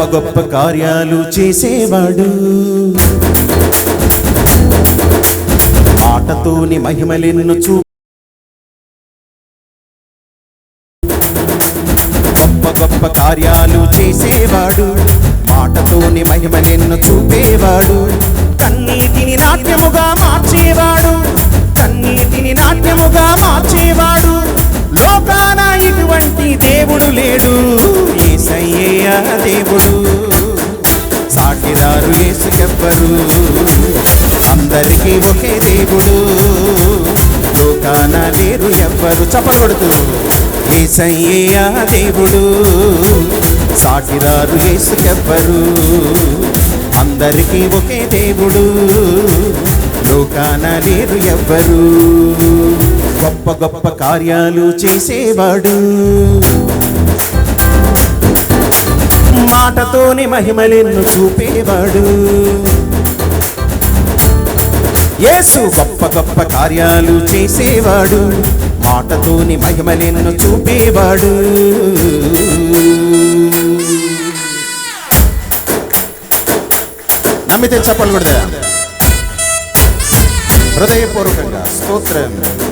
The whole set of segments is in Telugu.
గొప్ప కార్యాలు చేసేవాడు. మాటతోని మహిమలెన్ను చూ గొప్ప గొప్ప కార్యాలు చేసేవాడు. మాటతోని మహిమలెన్ను చూపేవాడు. కన్నీటిని నాట్యముగా మార్చే సాటిరారు యేసుకెవ్వరు అందరికీ ఒకే దేవుడు. లోకాన లేరు ఎవ్వరు. చప్పకొడుతూ ఏసయ్యేయ దేవుడు. సాటిరారు యేసుకెవ్వరు అందరికీ ఒకే దేవుడు. లోకాన లేరు ఎవ్వరు. గొప్ప గొప్ప కార్యాలు చేసేవాడు. మాటతోని మహిమలెన్ను చూపేవాడు. యేసు గొప్ప గొప్ప కార్యాలు చేసేవాడు. మాటతోని మహిమలెన్ను చూపేవాడు. నమ్మితే చెప్పాలి కూడా హృదయపూర్వకంగా స్తోత్రం.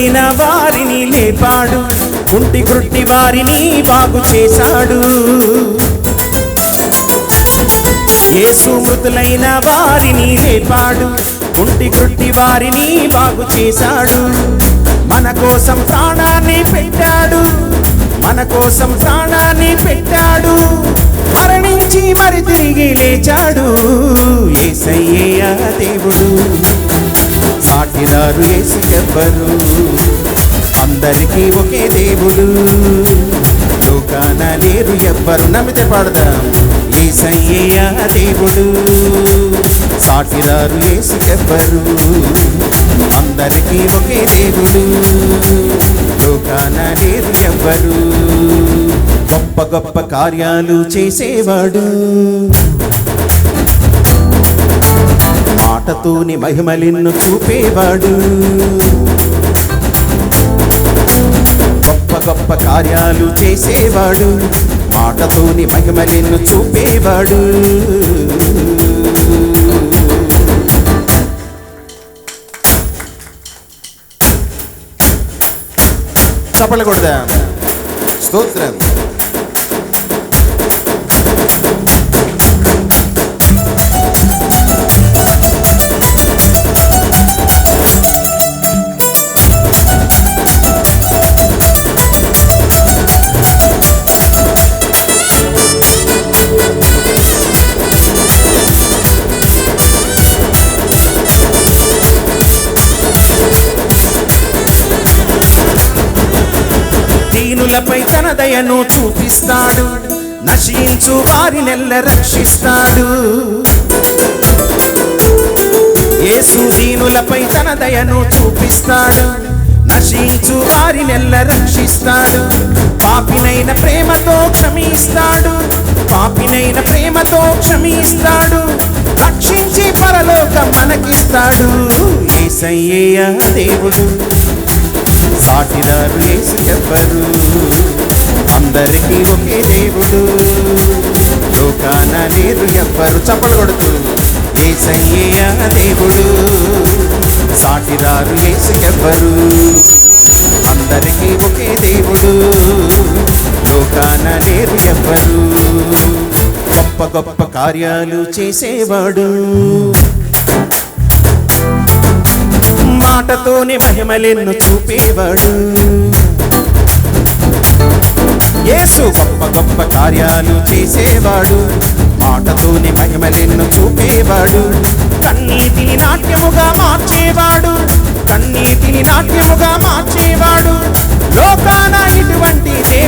మృతులైన వారిని లేపాడు. కుంటి కృట్టి వారిని బాగు చేశాడు. యేసు మృతులైన వారిని లేపాడు. కుంటి కృట్టి వారిని బాగు చేశాడు. మన కోసం ప్రాణాన్ని పెట్టాడు. మన కోసం ప్రాణాన్ని పెట్టాడు. మరణించి మరి తిరిగి లేచాడు. ఏసయ్యేయ దేవుడు. సాటిదారు వేసి చెప్పరు. అందరికీ ఒకే దేవుడు. లోకాన లేరు ఎవ్వరు. నమ్మితే పాడదాం. ఏసయ్యేయ దేవుడు. సాటిదారు వేసి చెప్పరు. అందరికీ ఒకే దేవుడు. లోకాన లేరు ఎవ్వరు. గొప్ప గొప్ప కార్యాలు చేసేవాడు. మాటతోని మహిమలిన్ను చూపేవాడు. గొప్ప గొప్ప కార్యాలు చేసేవాడు. మాటతోని మహిమలిన్ను చూపేవాడు. చప్పలు కొడదా. స్తోత్రం. దీనులపై తన దయను చూపిస్తాడు. నశించు వారి నెల్ల రక్షిస్తాడు. యేసు దీనులపై తన దయను చూపిస్తాడు. నశించు వారి నెల్ల రక్షిస్తాడు. పాపినైన ప్రేమతో క్షమిస్తాడు. పాపినైన ప్రేమతో క్షమిస్తాడు. రక్షించి పరలోకం మనకిస్తాడు. ఏసయ్యేయ దేవుడు సాటిరారు యేసు చెప్పరు అందరికీ ఒకే దేవుడు. లోకాన లేరు ఎవ్వరు. చప్పలు కొడుతూ ఏసయ్యేయ దేవుడు? సాటిరారు యేసు చెప్పరు అందరికీ ఒకే దేవుడు. లోకాన లేరు ఎవ్వరు. గొప్ప గొప్ప కార్యాలు చేసేవాడు. మాటతోనే మహిమలెన్ను చూపేవాడు. యేసు గొప్ప గొప్ప కార్యాలు చేసేవాడు. మాటతోని మహిమలెన్ను చూపేవాడు. కన్నీటిని నాట్యముగా మార్చేవాడు. కన్నీటిని నాట్యముగా మార్చేవాడు. లోకాన ఇటువంటి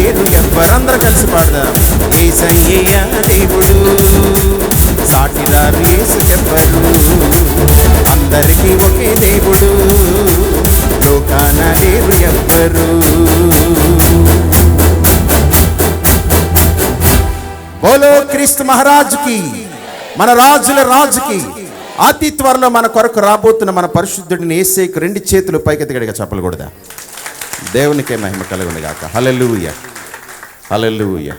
లోకాన ఎవ్వరందరూ కలిసి పాడదాం. ఏసయ్య దేవుడు సాటిదారు ఏసుకెవ్వరు అందరికీ ఒకే దేవుడు లోకాన లేరు ఎవ్వరు. బోలో క్రీస్తు మహారాజుకి మన రాజుల రాజుకి అతి త్వరలో మన కొరకు రాబోతున్న మన పరిశుద్ధుడిని ఏసేకు రెండు చేతులు పైకెత్తగడిగా చెప్పకూడదా దేవునికే మహిమ కలుగుంది గాక హల్లెలూయ. హల్లెలూయ.